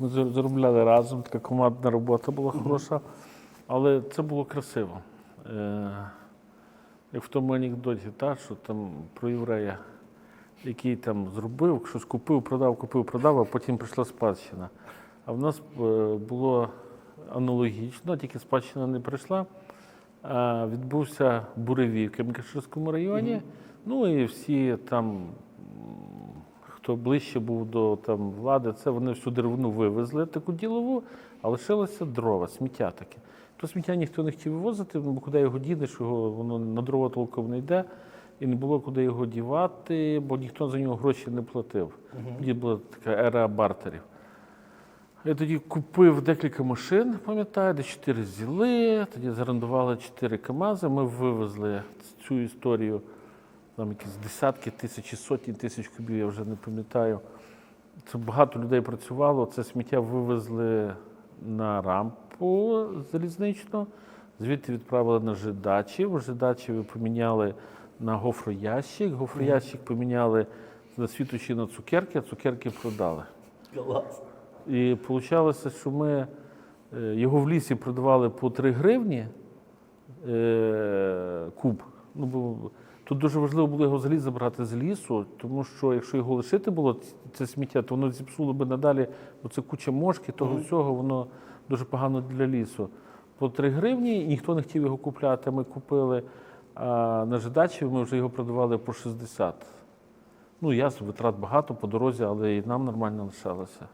Ми зар- заробляли разом, така командна робота була хороша, але це було красиво. Е, як в тому анекдоті, та, що там про єврея, який там зробив, щось купив, продав, купив, продав, а потім прийшла спадщина. А в нас е, було аналогічно, тільки спадщина не прийшла. А відбувся буревій в Кемкаширському районі. Ну і всі там хто ближче був до там, влади, це вони всю деревину вивезли, таку ділову, а лишилося дрова, сміття таке. То сміття ніхто не хотів вивозити, бо куди його дінеш, його воно на дрова толком не йде, і не було куди його дівати, бо ніхто за нього гроші не платив. Тоді була така ера бартерів. Я тоді купив декілька машин, пам'ятаю, де чотири взяли, тоді зарендували чотири КАМАЗи, ми вивезли цю історію, там якісь десятки тисяч, сотні тисяч кубів, я вже не пам'ятаю. Це багато людей працювало, це сміття вивезли на рампу залізничну, звідти відправили на Жидачів. В Жидачеві поміняли на гофроящик, гофроящик поміняли на світочі на цукерки, а цукерки продали. І вийшло, що ми е, його в лісі продавали по 3 гривні е, куб. Ну, бо тут дуже важливо було його взагалі забрати з лісу, тому що якщо його лишити було, це сміття, то воно зіпсуло би надалі, бо це куча мошки, того всього, воно дуже погано для лісу. По 3 гривні ніхто не хотів його купляти, ми купили. А на жидачі ми вже його продавали по 60. Ну, я витрат багато по дорозі, але і нам нормально лишалося.